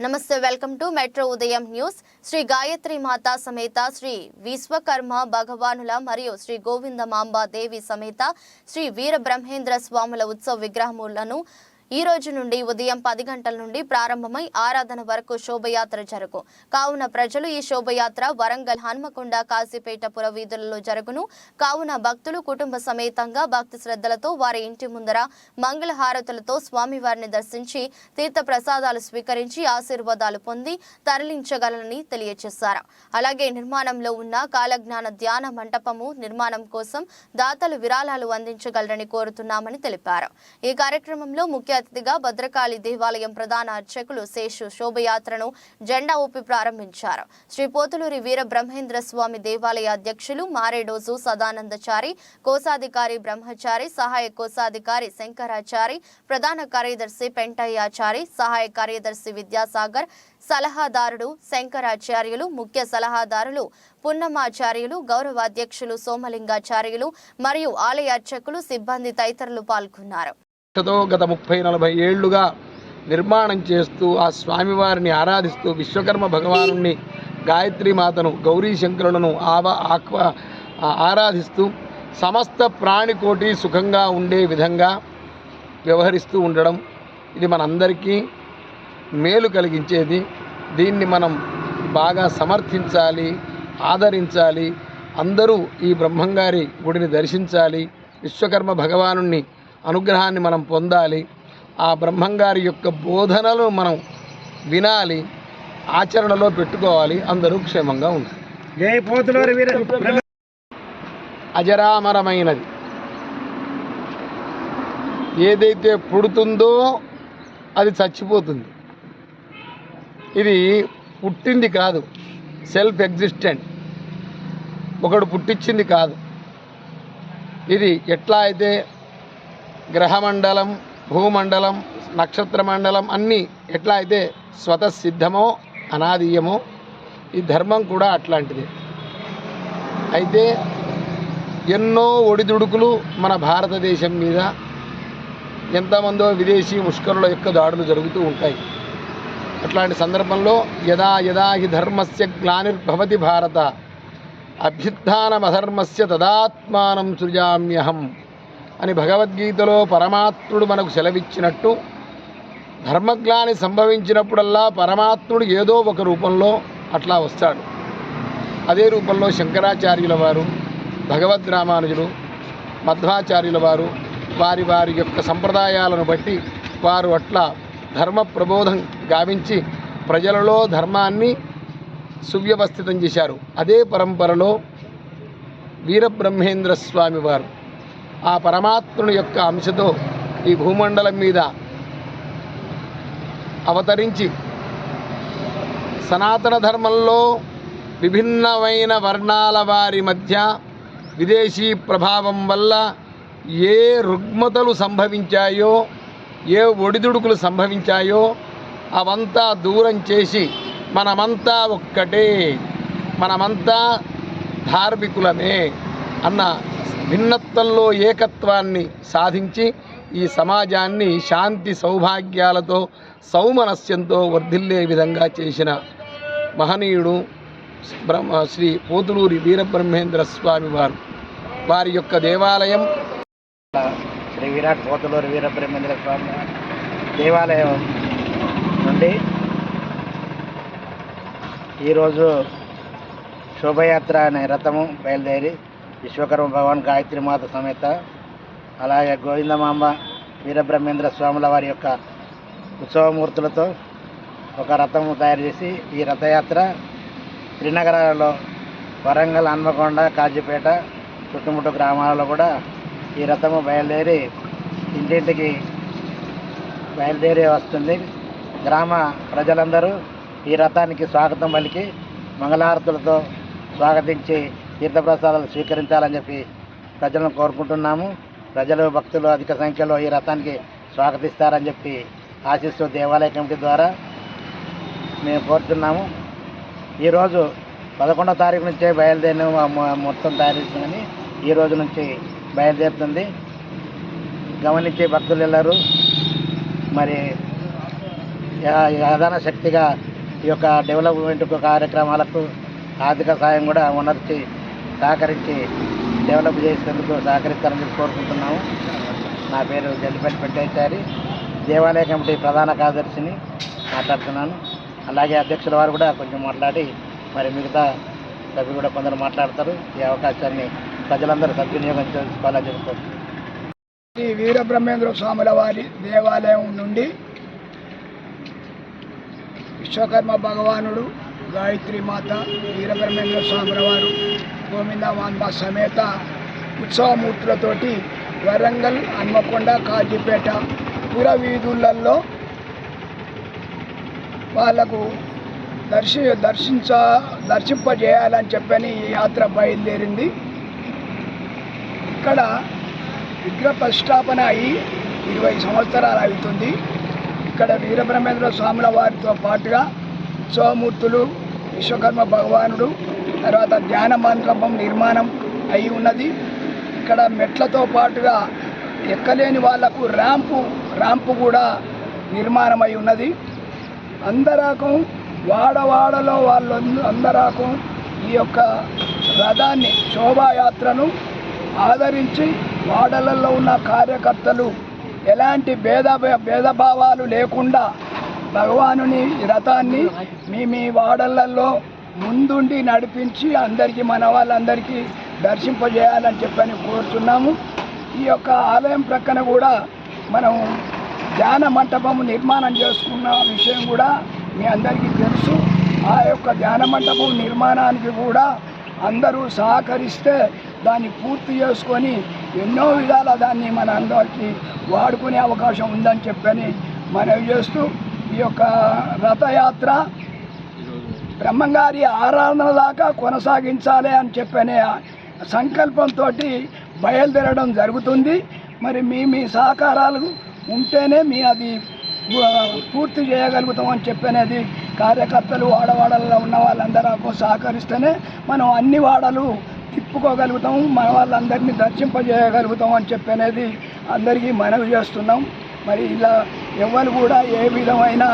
నమస్తే welcome to metro ఉదయం news. Shri Gayatri మాత సమేత శ్రీ విశ్వకర్మ భగవానుల మరియు శ్రీ గోవిందమాంబా దేవి సమేత శ్రీ వీర బ్రహ్మేంద్ర స్వాముల ఉత్సవ విగ్రహములను ఈ రోజు నుండి ఉదయం పది గంటల నుండి ప్రారంభమై ఆరాధన వరకు శోభయాత్ర జరుగు. కావున ప్రజలు ఈ శోభయాత్ర వరంగల్ హన్మకొండ కాశీపేట పుర వీధులలో జరుగును. కావున భక్తులు కుటుంబ సమేతంగా భక్తి శ్రద్ధలతో వారి ఇంటి ముందర మంగళ హారతులతో స్వామివారిని దర్శించి తీర్థ ప్రసాదాలు స్వీకరించి ఆశీర్వాదాలు పొంది తరలించగలరని తెలియజేశారు అలాగే నిర్మాణంలో ఉన్న కాలజ్ఞాన ధ్యాన మంటపము నిర్మాణం కోసం దాతలు విరాళాలు అందించగలరని కోరుతున్నామని తెలిపారు. ఈ కార్యక్రమంలో ముఖ్య అతిథిగా భద్రకాళి దేవాలయం ప్రధాన అర్చకులు శేషు శోభయాత్రను జెండా ఊపి ప్రారంభించారు. శ్రీ పోతులూరి వీర బ్రహ్మేంద్ర స్వామి దేవాలయ అధ్యక్షులు మారేడోజు సదానందచారి కోశాధికారి బ్రహ్మచారి సహాయ కోశాధికారి శంకరాచారి ప్రధాన కార్యదర్శి పెంటయ్యాచారి సహాయ కార్యదర్శి విద్యాసాగర్ సలహాదారుడు శంకరాచార్యులు ముఖ్య సలహాదారులు పున్నమాచార్యులు గౌరవాధ్యక్షులు సోమలింగాచార్యులు మరియు ఆలయ అర్చకులు సిబ్బంది తదితరులు పాల్గొన్నారు. తో గత ముప్పై నలభై ఏళ్ళుగా నిర్మాణం చేస్తూ ఆ స్వామివారిని ఆరాధిస్తూ విశ్వకర్మ భగవాను గాయత్రి మాతను గౌరీ శంకరులను ఆవా ఆక్వ ఆరాధిస్తూ సమస్త ప్రాణికోటి సుఖంగా ఉండే విధంగా వ్యవహరిస్తూ ఉండడం ఇది మనందరికీ మేలు కలిగించేది. దీన్ని మనం బాగా సమర్థించాలి ఆదరించాలి అందరూ ఈ బ్రహ్మంగారి గుడిని దర్శించాలి విశ్వకర్మ భగవాను అనుగ్రహాన్ని మనం పొందాలి. ఆ బ్రహ్మంగారి యొక్క బోధనలు మనం వినాలి. ఆచరణలో పెట్టుకోవాలి. అందరూ క్షేమంగా ఉండాలి. అజరామరమైనది. ఏదైతే పుడుతుందో అది చచ్చిపోతుంది. ఇది పుట్టింది కాదు. Self existent. ఒకడు పుట్టించింది కాదు. ఇది ఎట్లా అయితే గ్రహమండలం భూమండలం నక్షత్ర మండలం అన్నీ ఎట్లా అయితే స్వతసిద్ధమో అనాదీయమో ఈ ధర్మం కూడా అట్లాంటిది. అయితే ఎన్నో ఒడిదుడుకులు మన భారతదేశం మీద ఎంతమందో విదేశీ ముష్కరుల యొక్క దాడులు జరుగుతూ ఉంటాయి. అట్లాంటి సందర్భంలో యదా యదా హి ధర్మస్య గ్లానిర్భవతి భారత అభ్యుత్థానమధర్మస్య తదాత్మానం సృజామ్యహం. అని భగవద్గీతలో పరమాత్ముడు మనకు సెలవిచ్చినట్టు ధర్మగ్లాని సంభవించినప్పుడల్లా పరమాత్ముడు ఏదో ఒక రూపంలో అట్లా వస్తాడు. అదే రూపంలో శంకరాచార్యుల వారు భగవద్ రామానుజులు మధ్వాచార్యుల వారు వారి వారి యొక్క సంప్రదాయాలను బట్టి వారు అట్లా ధర్మ ప్రబోధం గావించి ప్రజలలో ధర్మాన్ని సువ్యవస్థితం చేశారు. అదే పరంపరలో వీరబ్రహ్మేంద్ర స్వామి వారు ఆ పరమాత్ముని యొక్క అంశతో ఈ భూమండలం మీద అవతరించి సనాతన ధర్మంలో విభిన్నమైన వర్ణాల వారి మధ్య విదేశీ ప్రభావం వల్ల ఏ రుగ్మతలు సంభవించాయో ఏ ఒడిదుడుకులు సంభవించాయో అవంతా దూరం చేసి మనమంతా ఒక్కటే మనమంతా ధార్మికులమే అన్న భిన్నత్వంలో ఏకత్వాన్ని సాధించి ఈ సమాజాన్ని శాంతి సౌభాగ్యాలతో సౌమనస్యంతో వర్ధిల్లే విధంగా చేసిన మహనీయుడు బ్రహ్మ శ్రీ పోతులూరి వీరబ్రహ్మేంద్ర స్వామి వారు. వారి యొక్క దేవాలయం శ్రీ విరాట్ పోతులూరి వీరబ్రహ్మేంద్ర స్వామి దేవాలయం నుండి ఈరోజు శోభయాత్ర అనే రథము బయలుదేరి విశ్వకర్మ భగవాన్ గాయత్రి మాత సమేత అలాగే గోవిందమాంబ వీరబ్రహ్మేంద్ర స్వాముల వారి యొక్క ఉత్సవమూర్తులతో ఒక రథము తయారు చేసి ఈ రథయాత్ర త్రినగరాలలో వరంగల్ హన్మకొండ కాజీపేట చుట్టుముట్టు గ్రామాలలో కూడా ఈ రథము బయలుదేరి ఇంటింటికి బయలుదేరి వస్తుంది. గ్రామ ప్రజలందరూ ఈ రథానికి స్వాగతం పలికి మంగళారతులతో స్వాగతించి తీర్థప్రసాదాలు స్వీకరించాలని చెప్పి ప్రజలను కోరుకుంటున్నాము. ప్రజలు భక్తులు అధిక సంఖ్యలో ఈ రథానికి స్వాగతిస్తారని చెప్పి ఆశిస్తూ దేవాలయ కమిటీ ద్వారా మేము కోరుతున్నాము. ఈరోజు పదకొండో తారీఖు నుంచే బయలుదేరిన మొత్తం తయారు చేసిందని ఈ రోజు నుంచి బయలుదేరుతుంది. గమనించే భక్తులు వెళ్ళరు మరి యా- శక్తిగా ఈ యొక్క డెవలప్మెంట్ కార్యక్రమాలకు ఆర్థిక సాయం కూడా ఉనర్చి సహకరించి డెవలప్ చేసేందుకు సహకరిస్తారని చెప్పి కోరుకుంటున్నాము. నా పేరు జల్లిపల్లి పెట్టేచారి దేవాలయ కమిటీ ప్రధాన కార్యదర్శిని మాట్లాడుతున్నాను. అలాగే అధ్యక్షుల వారు కూడా కొంచెం మాట్లాడి మరి మిగతా సభ్యులు కూడా కొందరు మాట్లాడతారు. ఈ అవకాశాన్ని ప్రజలందరూ సద్వినియోగం చేసుకోవాలని చెప్పుకోవచ్చు కోరుతున్నాను. శ్రీ వీరబ్రహ్మేంద్ర స్వాముల వారి దేవాలయం నుండి విశ్వకర్మ భగవానుడు గాయత్రి మాత వీరబ్రహ్మేంద్ర స్వాముల వారు గోవిందమాంబ సమేత ఉత్సవమూర్తులతోటి వరంగల్ హన్మకొండ కాజీపేట పుర వీధులలో వాళ్ళకు దర్శి దర్శించ దర్శింపజేయాలని చెప్పని ఈ యాత్ర బయలుదేరింది. ఇక్కడ విగ్రహ ప్రతిష్టాపన అయి ఇరవై సంవత్సరాలు అవుతుంది. ఇక్కడ వీరబ్రహ్మేంద్ర స్వాముల వారితో పాటుగా ఉత్సవమూర్తులు విశ్వకర్మ భగవానుడు తర్వాత ధ్యాన మండపం నిర్మాణం అయి ఉన్నది. ఇక్కడ మెట్లతో పాటుగా ఎక్కలేని వాళ్ళకు ర్యాంపు ర్యాంపు కూడా నిర్మాణం అయి ఉన్నది. అందరాకం వాడవాడలో వాళ్ళు అందరాకం ఈ యొక్క రథాన్ని శోభాయాత్రను ఆదరించి వాడలలో ఉన్న కార్యకర్తలు ఎలాంటి భేద భేదభావాలు లేకుండా భగవానుని రథాన్ని మీ మీ వాడలలో ముందుండి నడిపించి అందరికీ మన వాళ్ళందరికీ దర్శింపజేయాలని చెప్పని కోరుతున్నాము ఈ యొక్క ఆలయం ప్రక్కన కూడా మనం ధ్యాన మంటపం నిర్మాణం చేసుకున్న విషయం కూడా మీ అందరికీ తెలుసు. ఆ యొక్క ధ్యాన మంటపం నిర్మాణానికి కూడా అందరూ సహకరిస్తే దాన్ని పూర్తి చేసుకొని ఎన్నో విధాల దాన్ని మన అందరికీ వాడుకునే అవకాశం ఉందని చెప్పని మనవి చేస్తూ ఈ యొక్క రథయాత్ర బ్రహ్మంగారి ఆరాధన దాకా కొనసాగించాలి అని చెప్పనే సంకల్పంతో బయలుదేరడం జరుగుతుంది. మరి మీ మీ సహకారాలు ఉంటేనే మీ అది పూర్తి చేయగలుగుతాం అని చెప్పనేది కార్యకర్తలు వాడవాడల్లో ఉన్న వాళ్ళందరూ సహకరిస్తేనే మనం అన్ని వాడలు తిప్పుకోగలుగుతాం మన వాళ్ళందరినీ దర్శింపజేయగలుగుతాం అని చెప్పనేది అందరికీ మనవి చేస్తున్నాం. మరి ఇలా ఎవరు కూడా ఏ విధమైన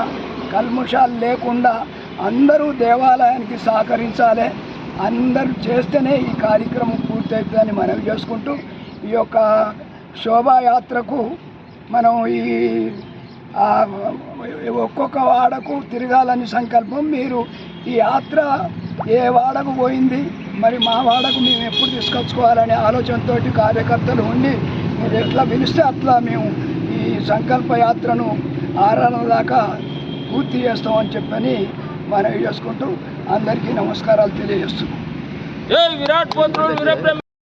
కల్ముషాలు లేకుండా అందరూ దేవాలయానికి సహకరించాలి. అందరూ చేస్తేనే ఈ కార్యక్రమం పూర్తవుతుందని మనవి చేసుకుంటూ ఈ యొక్క శోభాయాత్రకు మనం ఈ ఒక్కొక్క వాడకు తిరగాలని సంకల్పం. మీరు ఈ యాత్ర ఏ వాడకు పోయింది మరి మా వాడకు మేము ఎప్పుడు తీసుకొచ్చుకోవాలనే ఆలోచనతో కార్యకర్తలు ఉండి మీరు ఎట్లా పిలిస్తే అట్లా మేము ఈ సంకల్ప యాత్రను ఆరాధన దాకా పూర్తి చేస్తామని చెప్పని మనవి చేసుకుంటూ అందరికీ నమస్కారాలు తెలియజేస్తున్నాం. విరాట్